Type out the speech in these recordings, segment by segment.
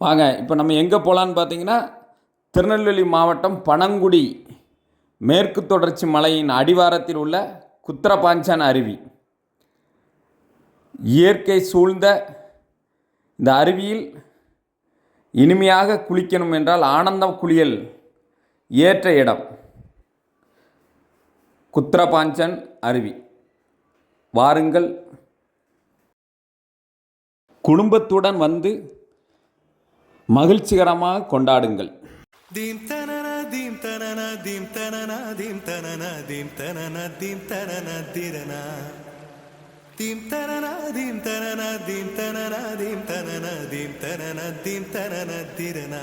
வாங்க இப்போ நம்ம எங்கே போகலான்னு பார்த்தீங்கன்னா திருநெல்வேலி மாவட்டம் பனங்குடி மேற்கு தொடர்ச்சி மலையின் அடிவாரத்தில் உள்ள குத்திரபாஞ்சான் அருவி. இயற்கை சூழ்ந்த இந்த அருவியில் இனிமையாக குளிக்கணும் என்றால் ஆனந்தம் குளியல் ஏற்ற இடம். குத்திரபாஞ்சன் அருவி. வாருங்கள். குடும்பத்துடன் வந்து மகிழ்ச்சிகரமாக கொண்டாடுங்கள் தீம் தனன தீம் தனன தீம் தனன தீம் தனன தீம் தனன தீம் தனன தீரனா தீம் தனன தீம் தனன தீம் தனன தீம் தனன தீம் தனன தீம் தனன தீரனா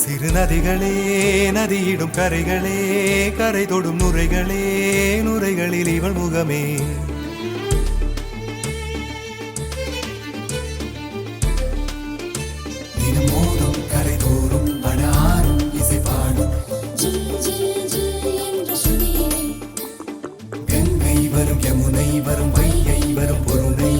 சிறு நதிகளே நதியிடும் கரைகளே கரை தொடும் நுரைகளே நுரைகளில் இவள் முகமே. மோதும் கரை தோறும் அடாரும் இசை பாடும் கங்கை வரும் யமுனை வரும் வைகை வரும் பொருணை